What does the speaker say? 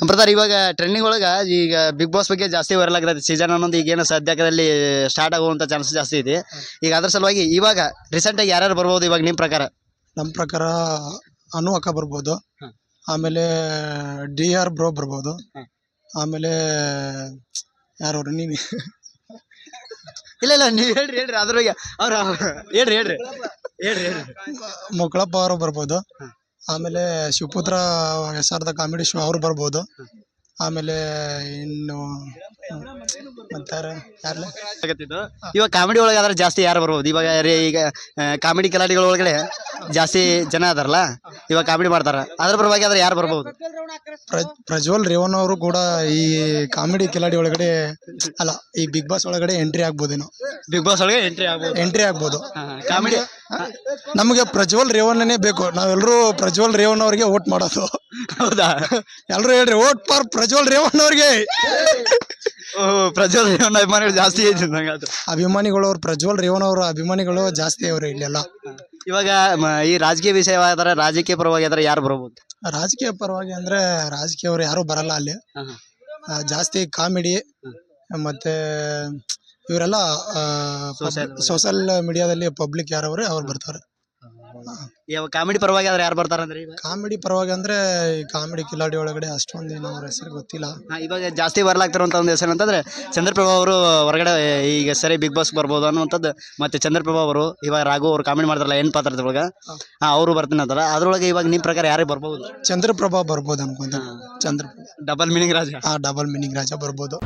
Brother ಇವಾಗ trending ಒಳಗೆ ಈಗ ಬಿಗ್ ಬಾಸ್ ಬಗ್ಗೆ ಜಾಸ್ತಿ ವೈರಲ್ ಆಗಿರುತ್ತೆ ಸೀಸನ್ ಅನ್ನೋದು ಈಗ ಏನು ಸದ್ಯದಲ್ಲಿ ಸ್ಟಾರ್ಟ್ ಆಗುವಂಥ ಚಾನ್ಸ್ ಜಾಸ್ತಿ ಇದೆ ಈಗ ಅದ್ರ ಸಲುವಾಗಿ ಇವಾಗ ರೀಸೆಂಟಾಗಿ ಯಾರ್ಯಾರು ಬರ್ಬೋದು ಇವಾಗ ನಿಮ್ಮ ಪ್ರಕಾರ? ನಮ್ಮ ಪ್ರಕಾರ ಅನು ಅಕ್ಕ ಬರ್ಬೋದು. ಆಮೇಲೆ ಡಿ ಆರ್ ಬ್ರೋ ಬರ್ಬೋದು. ಆಮೇಲೆ ಯಾರು ನೀನು ಇಲ್ಲ ಇಲ್ಲ ನೀವು ಹೇಳ್ರಿ ಹೇಳ್ರಿ ಅದ್ರ ಬಗ್ಗೆ. ಅವ್ರ ಹೇಳ್ರಿ ಹೇಳ್ರಿ. ಹೇಳ್ರಿ ಹೇಳ್ರಿ. ಮೊಕ್ಕಳಪ್ಪ ಅವರು ಬರ್ಬೋದು. ಆಮೇಲೆ ಶಿವಪುತ್ರ ದ ಕಾಮಿಡಿ ಶೋ ಅವ್ರು ಬರ್ಬೋದು. ಆಮೇಲೆ ಇನ್ನು ಇವಾಗ ಕಾಮಿಡಿ ಒಳಗಾದ್ರೆ ಜಾಸ್ತಿ ಯಾರು ಬರ್ಬೋದು? ಇವಾಗ ಈಗ ಕಾಮಿಡಿ ಕಲಾಡಿಗಳ ಒಳಗಡೆ ಜಾಸ್ತಿ ಜನ ಅದಾರಲ್ಲ ಇವಾಗ ಕಾಮಿಡಿ ಮಾಡ್ತಾರ. ಅದ್ರ ಪರವಾಗಿ ಆದ್ರೆ ಯಾರು ಬರ್ಬೋದು? ಪ್ರ- ಪ್ರಜ್ವಲ್ ರೇವಣ್ಣ ಅವರು ಕೂಡ ಈ ಕಾಮಿಡಿ ಕಿಲಾಡಿ ಒಳಗಡೆ ಅಲ್ಲ ಈ ಬಿಗ್ ಬಾಸ್ ಒಳಗಡೆ ಎಂಟ್ರಿ ಆಗ್ಬೋದೇನೋ. ಬಿಗ್ ಬಾಸ್ ಒಳಗೆ ಎಂಟ್ರಿ ಆಗ್ಬೋದು. ಎಂಟ್ರಿ ಆಗ್ಬೋದು. ಕಾಮಿಡಿ ನಮಗೆ ಪ್ರಜ್ವಲ್ ರೇವಣ್ಣನೇ ಬೇಕು. ನಾವೆಲ್ಲರೂ ಪ್ರಜ್ವಲ್ ರೇವಣ್ಣ ಅವರಿಗೆ ವೋಟ್ ಮಾಡೋದು. ಹೌದಾ? ಎಲ್ಲರೂ ಹೇಳ್ರಿ ವೋಟ್ ಫಾರ್ ಪ್ರಜ್ವಲ್ ರೇವಣ್ಣ ಅವ್ರಿಗೆ. ಓ ಪ್ರಜ್ವಲ್ ರೇವಣ್ಣ ಅಭಿಮಾನಿಗಳು ಜಾಸ್ತಿ ಐತಿ ಅಭಿಮಾನಿಗಳು ಅವ್ರು ಪ್ರಜ್ವಲ್ ರೇವಣ್ಣ ಅವರ ಅಭಿಮಾನಿಗಳು ಜಾಸ್ತಿ ಅವ್ರು ಇಲ್ಲೆಲ್ಲ. ಇವಾಗ ಮ- ಈ ರಾಜಕೀಯ ವಿಷಯವಾದ್ರೆ ರಾಜಕೀಯ ಪರವಾಗಿ ಆದ್ರೆ ಯಾರು ಬರಬಹುದು ರಾಜಕೀಯ ಪರವಾಗಿ ಅಂದ್ರೆ ರಾಜಕೀಯವ್ರು ಯಾರು ಬರಲ್ಲ ಅಲ್ಲಿ. ಆ, ಜಾಸ್ತಿ ಕಾಮಿಡಿ ಮತ್ತೆ ಇವರೆಲ್ಲ Social. ಸೋಷಲ್ ಮೀಡಿಯಾದಲ್ಲಿ ಪಬ್ಲಿಕ್ ಯಾರವ್ರೆ ಅವ್ರು ಬರ್ತಾರೆ. ಇವಾಗ ಕಾಮಿಡಿ ಪರವಾಗಿ ಆದ್ರೆ ಯಾರು ಬರ್ತಾರಂದ್ರೆ ಈಗ ಕಾಮಿಡಿ ಪರವಾಗಿ ಅಂದ್ರೆ ಈ ಕಾಮಿಡಿ ಕಿಲಾಡಿ ಒಳಗಡೆ ಅಷ್ಟೊಂದು ಏನೋ ಅವ್ರ ಹೆಸರು ಗೊತ್ತಿಲ್ಲ. ಹಾ, ಇವಾಗ ಜಾಸ್ತಿ ಬರ್ಲಾಗ್ತಿರುವಂತ ಒಂದು ಹೆಸರು ಅಂತಂದ್ರೆ ಚಂದ್ರಪ್ರಭಾ ಅವರು ಹೊರಗಡೆ ಈಗ ಸರಿ ಬಿಗ್ ಬಾಸ್ ಬರ್ಬೋದು ಅನ್ನುವಂಥದ್ದು. ಮತ್ತೆ ಚಂದ್ರಪ್ರಭಾ ಅವರು ಇವಾಗ ರಾಘು ಅವರು ಕಾಮಿಡಿ ಮಾಡ್ತಾರಲ್ಲ ಏನ್ ಪಾತ್ರದೊಳಗ ಹಾ. ಅವರು ಬರ್ತೀನಿ ಅಂತಾರ. ಅದ್ರೊಳಗೆ ಇವಾಗ ನಿಮ್ ಪ್ರಕಾರ ಯಾರಿಗೆ ಬರ್ಬೋದು? ಚಂದ್ರಪ್ರಭಾ ಬರ್ಬೋದು ಅನ್ಕೊಂತ ಚಂದ್ರ ಡಬಲ್ ಮೀನಿಂಗ್ ರಾಜ. ಆ ಡಬಲ್ ಮೀನಿಂಗ್ ರಾಜ ಬರ್ಬೋದು.